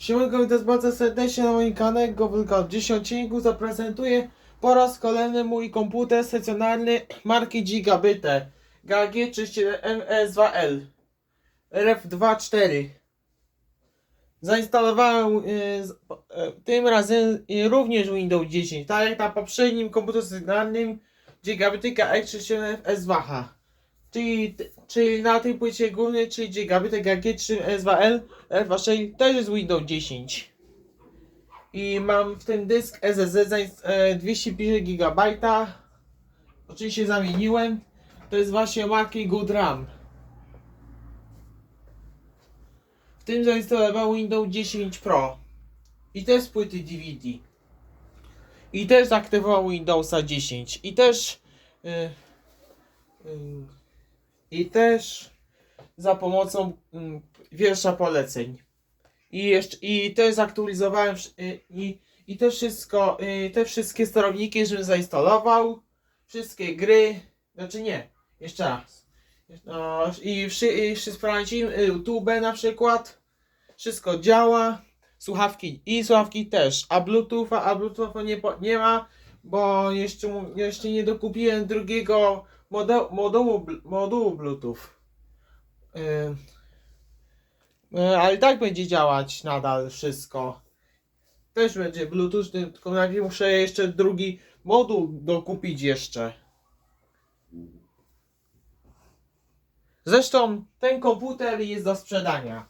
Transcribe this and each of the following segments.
Siemanko, witam bardzo serdecznie na moim kanale. Gowylka. W dzisiejszym odcinku zaprezentuję po raz kolejny mój komputer stacjonarny marki Gigabit GG37MS2L RF24 Zainstalowałem y, y, tym razem również Windows 10, tak jak na poprzednim komputerze stacjonarnym Gigabit GX37S2H czyli, czyli na tej płycie głównej, czyli Gigabit GG3S2L R2 też jest Windows 10. I mam w tym dysk SSD za e, 250 GB. Oczywiście zamieniłem. To jest właśnie marki Good RAM. W tym zainstalowałem Windows 10 Pro. I też płyty DVD. I też zaktywował Windowsa 10. I też. y, y, I też za pomocą mm, wiersza poleceń. I jeszcze i też zaktualizowałem y, i, i te wszystko, y, te wszystkie sterowniki, żebym zainstalował, wszystkie gry, znaczy nie, jeszcze raz. No, I wszy, i sprawdziłem y, YouTube na przykład, wszystko działa, słuchawki i słuchawki też, a Bluetootha, a Bluetootha nie, nie ma, bo jeszcze, jeszcze nie dokupiłem drugiego modułu, modułu Bluetooth. Y, y, ale tak będzie działać nadal wszystko. Też będzie Bluetooth, tylko najpierw muszę jeszcze drugi moduł dokupić jeszcze. Zresztą ten komputer jest do sprzedania.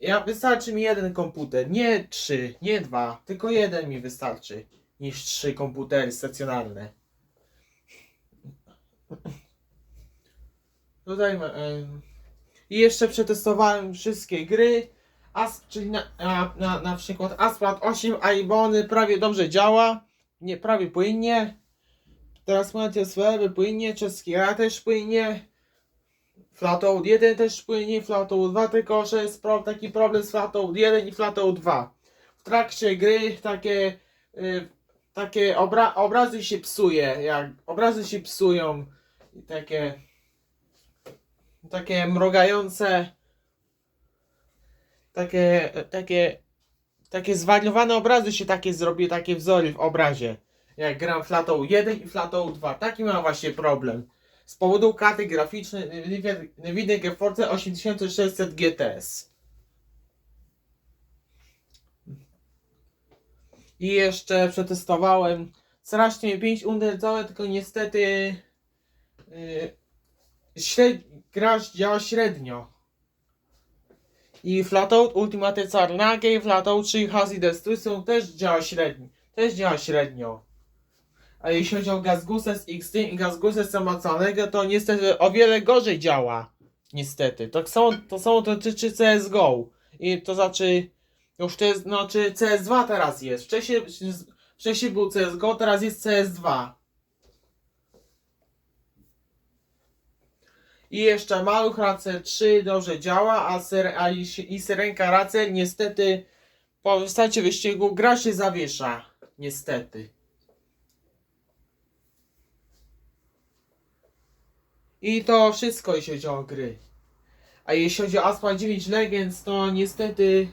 Ja wystarczy mi jeden komputer, nie trzy, nie dwa, tylko jeden mi wystarczy niż trzy komputery stacjonarne. Em, i jeszcze przetestowałem wszystkie gry. As, czyli na, na, na, na przykład Asphalt 8 Aibony prawie dobrze działa. Nie, prawie płynnie. Teraz macie SWR płynnie, czeski gra też płynnie. Flatout 1 też płynnie, Flatout 2 tylko, że jest pro, taki problem z Flatout 1 i Flatout 2. W trakcie gry takie, y, takie obra, obrazy się psuje, jak obrazy się psują i takie takie mrugające, takie, takie, takie zwariowane obrazy się takie zrobiły, takie wzory w obrazie. Jak gram Flatą 1 i Flatą 2. Taki mam właśnie problem. Z powodu karty graficznej Nvidia- GeForce 8600 GTS. I jeszcze przetestowałem strasznie 5 undercałe, tylko niestety śred... gra działa średnio. I Flatout Ultimate Carnage Flatout 3 Hazy Destruction też działa średnio. Też działa średnio. A jeśli chodzi o Gazguses X-Team i Gazguses Amazonego, to niestety o wiele gorzej działa. Niestety. To samo to, samo dotyczy CSGO. I to znaczy, już to jest, no czy CS2 teraz jest. Wcześniej, wcześniej był CSGO, teraz jest CS2. I jeszcze Maluch Racer 3 dobrze działa, a, ser, a i, i Racer niestety po starcie wyścigu gra się zawiesza. Niestety. I to wszystko jeśli chodzi o gry. A jeśli chodzi o Asphalt 9 Legends, to niestety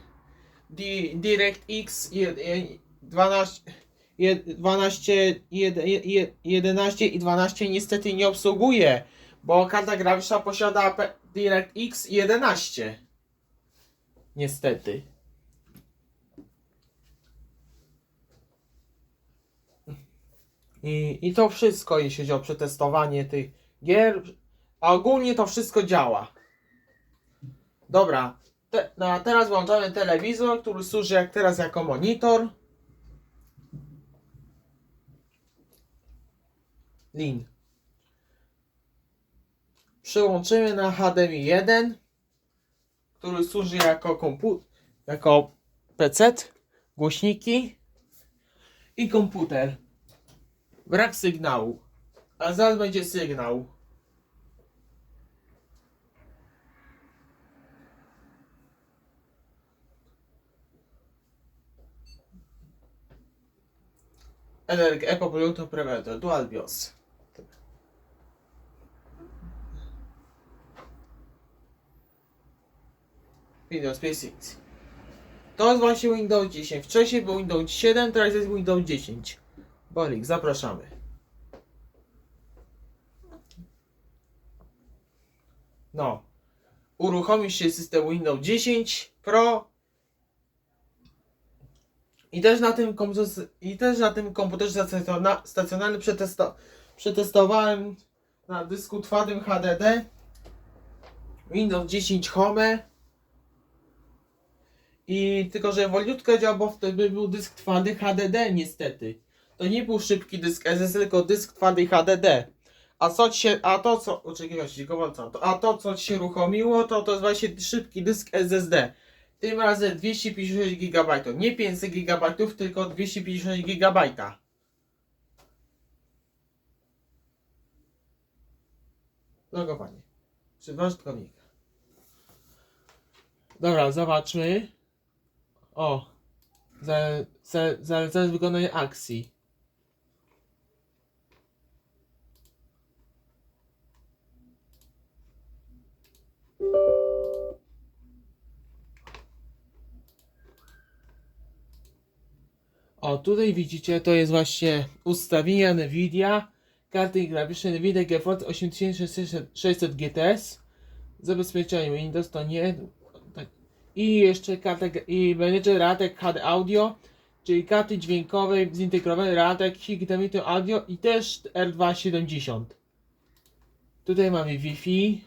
Di- DirectX je- je- 12, je- 12, jed- je- 11 i 12 niestety nie obsługuje, bo karta graficzna posiada DirectX 11. Niestety. I, I to wszystko, jeśli chodzi o przetestowanie tych gier. A ogólnie to wszystko działa. Dobra, te, no, teraz włączamy telewizor, który służy jak teraz jako monitor. Lin. Przyłączymy na HDMI 1, który służy jako komputer, jako PC, głośniki i komputer. Brak sygnału. A zaraz będzie sygnał. Energ Eco Produkto Preveto Dual BIOS. Windows P6. To jest właśnie Windows 10. Wcześniej był Windows 7, teraz jest Windows 10. Bolik, zapraszamy. No. Uruchomisz się system Windows 10 Pro. I też na tym komputerze, i też na tym komputerze stacjona- stacjonarnym przetesto, przetestowałem na dysku twardym HDD Windows 10 Home i tylko, że wolniutko działa, bo wtedy był dysk twardy HDD niestety. To nie był szybki dysk SSD, tylko dysk twardy HDD. A co się, a to co, oczekiwać, to, a to co się uruchomiło, to to jest właśnie szybki dysk SSD. Tym razem 256 GB, nie 500 GB, tylko 256 GB. Logowanie. Przy użytkownika. Dobra, zobaczmy. O. Za, za, zalecane wykonanie akcji. O, tutaj widzicie, to jest właśnie ustawienia NVIDIA, karty graficzne NVIDIA GeForce 8600 GTS, zabezpieczenie Windows to nie. I jeszcze karta, i manager ratek HD Audio, czyli karty dźwiękowej zintegrowane ratek Higdemito Audio i też R270. Tutaj mamy Wi-Fi,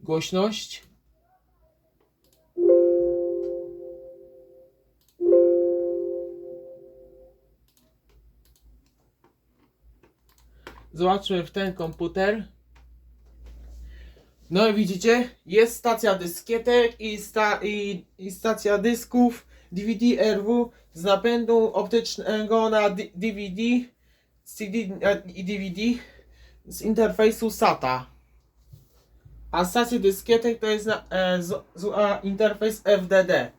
głośność, Zobaczmy w ten komputer. No i widzicie, jest stacja dyskietek i, sta i, i stacja dysków DVD RW z napędu optycznego na DVD CD e, i DVD z interfejsu SATA. A stacja dyskietek to jest na, e, z, z, a, interfejs FDD.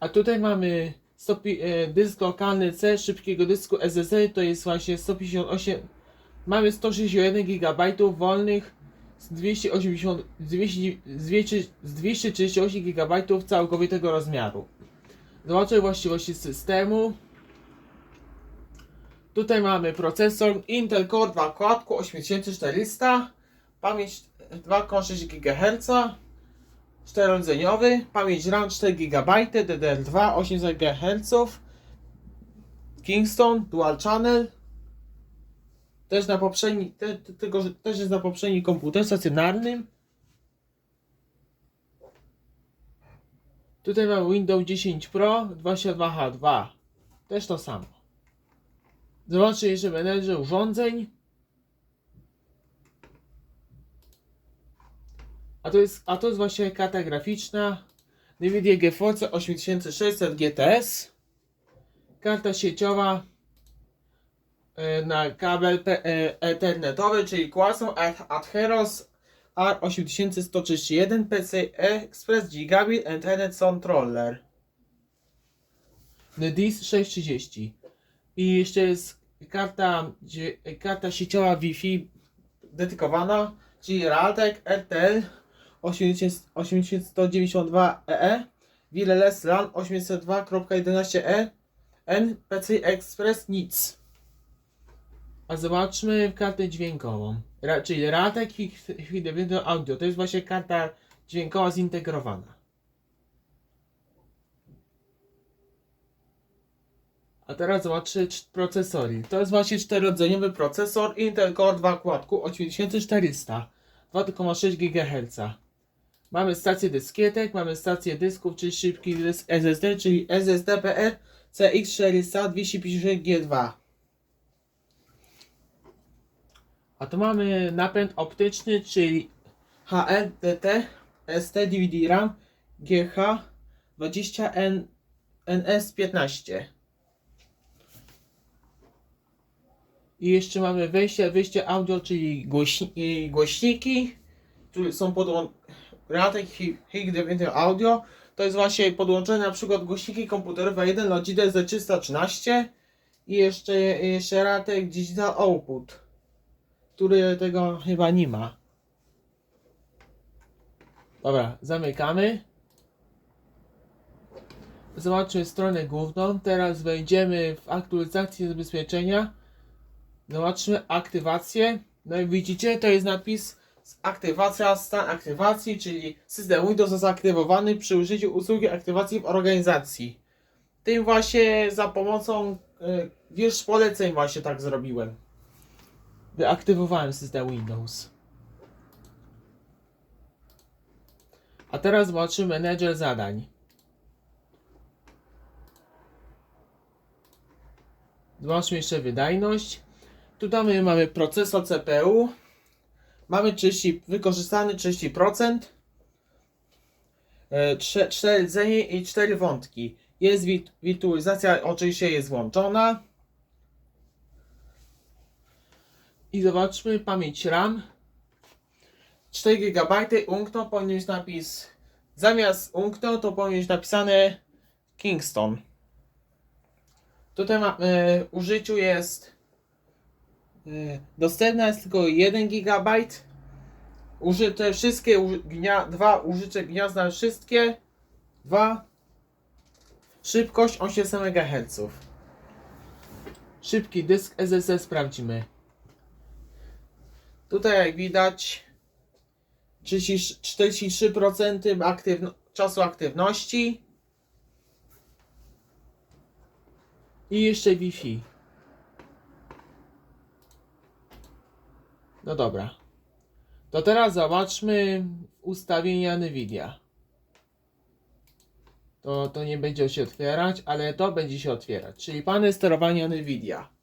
A tutaj mamy 100, e, dysk lokalny C szybkiego dysku SSD to jest właśnie 158 mamy 161 GB wolnych z 280 z 200 z 200 z 238 GB całkowitego rozmiaru. Zobaczę właściwości systemu. Tutaj mamy procesor Intel Core 2 kładku 8400 pamięć 2,6 GHz 4-rdzeniowy, pamięć RAM 4 GB, DDR2 800 GHz, Kingston Dual Channel, też na poprzedni, te, te, też jest na poprzednim komputerze stacjonarnym. Tutaj mamy Windows 10 Pro 22H2, też to samo. Zobaczcie jeszcze menedżer urządzeń. A to jest, a to jest właśnie karta graficzna NVIDIA GeForce 8600 GTS. Karta sieciowa na kabel e, ethernetowy, czyli Qualcomm Ad- Atheros R8131 PCI Express Gigabit Ethernet Controller. NDIS 630. I jeszcze jest karta, karta sieciowa Wi-Fi dedykowana, czyli Realtek RTL 8192 EE, Wireless LAN 802.11e, N PCI Express nic. A zobaczmy kartę dźwiękową, Ra, czyli Ratek Video Audio. To jest właśnie karta dźwiękowa zintegrowana. A teraz zobaczcie cz- procesory. To jest właśnie czterodzeniowy procesor Intel Core 2 kładku 8400 2,6 GHz. Mamy stację dyskietek, mamy stację dysków, czyli szybki dysk SSD, czyli SSD-PR CX400 256G2. A tu mamy napęd optyczny, czyli HRDT ST DVD RAM GH 20N NS15. I jeszcze mamy wejście, wyjście audio, czyli głośni głośniki, które są podłączone. Ratek HIG9 Audio to jest właśnie podłączone na przykład głośniki komputerowe 1 Logitech Z313 i jeszcze, jeszcze Ratek Digital Output, który tego chyba nie ma. Dobra, zamykamy. Zobaczmy stronę główną. Teraz wejdziemy w aktualizację zabezpieczenia. Zobaczmy aktywację. No i widzicie, to jest napis aktywacja, stan aktywacji, czyli system Windows jest aktywowany przy użyciu usługi aktywacji w organizacji. Tym właśnie za pomocą y, wiersz poleceń właśnie tak zrobiłem. Wyaktywowałem system Windows. A teraz zobaczymy menedżer zadań. Zobaczmy jeszcze wydajność. Tutaj my mamy procesor CPU. Mamy 30, wykorzystany 30%. 4 rdzenie i 4 wątki. Jest wirtualizacja, oczywiście jest włączona. I zobaczmy pamięć RAM. 4 GB umknął, powinien być napis. Zamiast umknął, to powinien być napisane Kingston. Tutaj ma, e, użyciu jest e, dostępna jest tylko 1 GB. Użyte wszystkie gnia, dwa użyte gniazda wszystkie. Dwa. Szybkość 800 MHz. Szybki dysk SSD sprawdzimy. Tutaj jak widać 30 43% aktywno, czasu aktywności. I jeszcze Wi-Fi. No dobra. To teraz zobaczmy ustawienia Nvidia. To, to nie będzie się otwierać, ale to będzie się otwierać. Czyli panel sterowania Nvidia.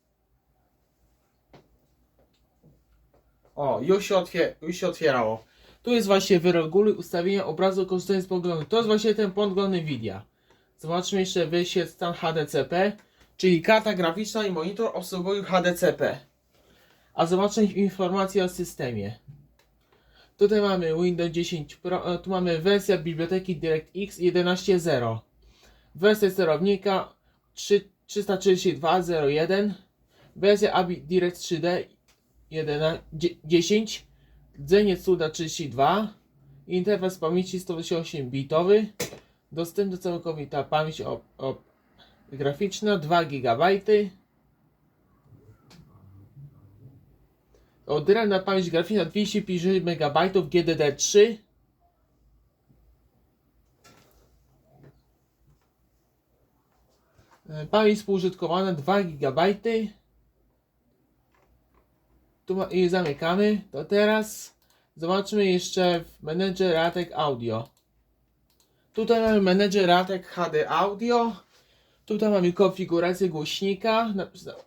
O, już się, otwier już się otwierało. Tu jest właśnie wyreguluj ustawienia obrazu korzystając z poglądu. To jest właśnie ten podgląd Nvidia. Zobaczmy jeszcze wyświetl stan HDCP, czyli karta graficzna i monitor obsługują HDCP. A zobaczmy informacje o systemie. Tutaj mamy Windows 10 Pro, e, tu mamy wersja biblioteki DirectX 11.0. Wersja sterownika 3, 332.01. Wersja ABI Direct 3D 11, 10. Rdzenie cuda 32. Interfejs pamięci 128 bitowy. Dostępna całkowita pamięć o, o, graficzna 2 GB. Odrębna pamięć graficzna 250 MB GDD3. E, Pamięć współużytkowana 2 GB. Tu i zamykamy. To teraz zobaczmy jeszcze menedżer ratek audio. Tutaj mamy menedżer ratek HD audio. Tutaj mamy konfigurację głośnika.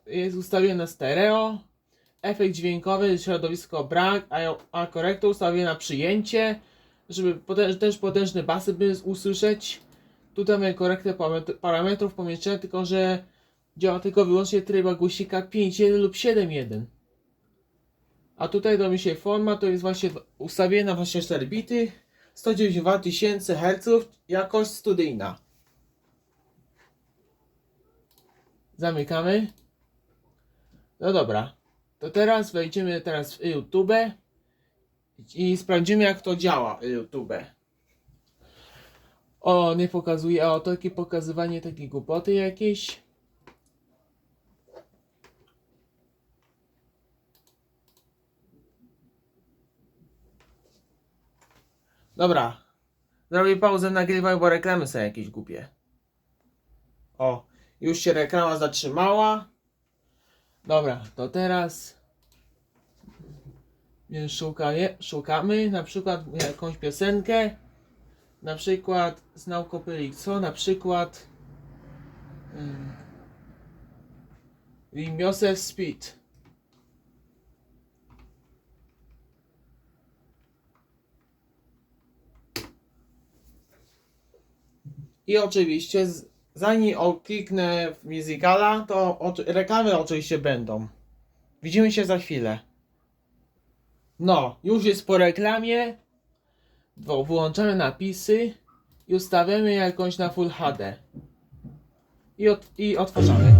Jest ustawione na stereo. Efekt dźwiękowy, środowisko brak, a, korektor ustawiony na przyjęcie, żeby potęż, też potężne basy by usłyszeć. Tutaj mamy korektę parametr- parametrów pomieszczenia, tylko że działa tylko wyłącznie tryba głośnika 5.1 lub 7.1. A tutaj do mi się forma, to jest właśnie ustawiona na właśnie 4 bity, 192 tysięcy Hz, jakość studyjna. Zamykamy. No dobra. To teraz wejdziemy teraz w YouTube i sprawdzimy jak to działa YouTube. O, nie pokazuje, o takie pokazywanie takiej głupoty jakieś. Dobra. Zrobię pauzę nagrywaj, bo reklamy są jakieś głupie. O, już się reklama zatrzymała. Dobra, to teraz szukaje, szukamy na przykład jakąś piosenkę. Na przykład znał Kopylik, co? Na przykład Joseph Speed. I oczywiście zanim kliknę w musicala, to reklamy oczywiście będą. Widzimy się za chwilę. No, już jest po reklamie. Bo napisy i ustawiamy jakąś na Full HD. I, od, i otwarzamy.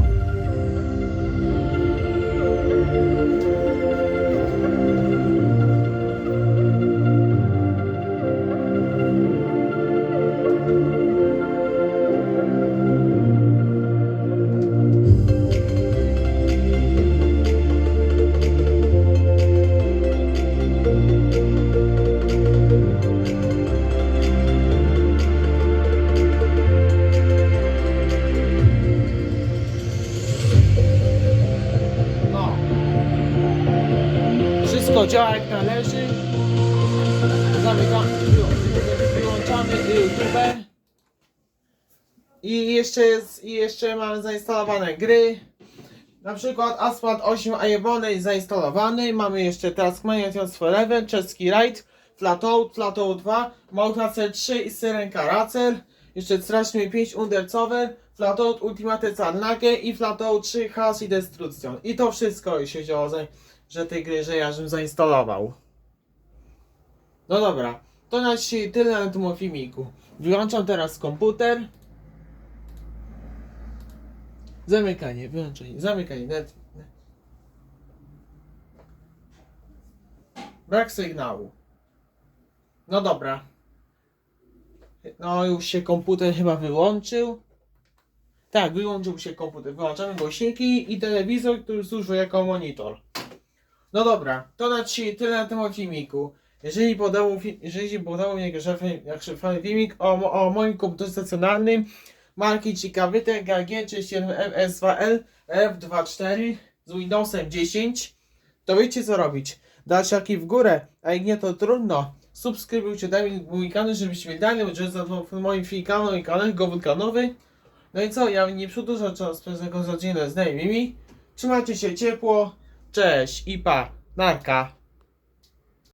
Działa jak należy. Zamykamy, wy- wyłączamy YouTube. I jeszcze jest, i jeszcze mamy zainstalowane gry. Na przykład Asphalt 8 Airborne jest zainstalowany. Mamy jeszcze Taskmania Tales Forever, Czeski Ride, Flatout, Flatout 2, Mautracer 3 i Syrenka Racer. Jeszcze strasznie 5 Undercover, Flatout Ultimate Carnage i Flatout 3 Chaos i Destruction. I to wszystko się działo, za- że tej gry, że ja żem zainstalował. No dobra, to na dzisiaj tyle na tym filmiku. Wyłączam teraz komputer. Zamykanie, wyłączenie, zamykanie. Net. Brak sygnału. No dobra. No już się komputer chyba wyłączył. Tak, wyłączył się komputer. Wyłączamy głośniki i telewizor, który służy jako monitor. No dobra, to na dzisiaj tyle na tym filmiku. Jeżeli podobał, jeżeli podobał mi jak szefany filmik o, o moim komputerze stacjonarnym marki Ciekawytek G37MS2L F24 z Windowsem 10, to wiecie co robić. Dać łapki w górę, a jak nie to trudno. Subskrybujcie daj mi mój kanał, żebyście mnie dalej, bo za moim filmem i kanał gowulkanowy. No i co, ja nie przedłużam czas przez tego godzinę z nami. Trzymajcie się ciepło, cześć i pa, narka.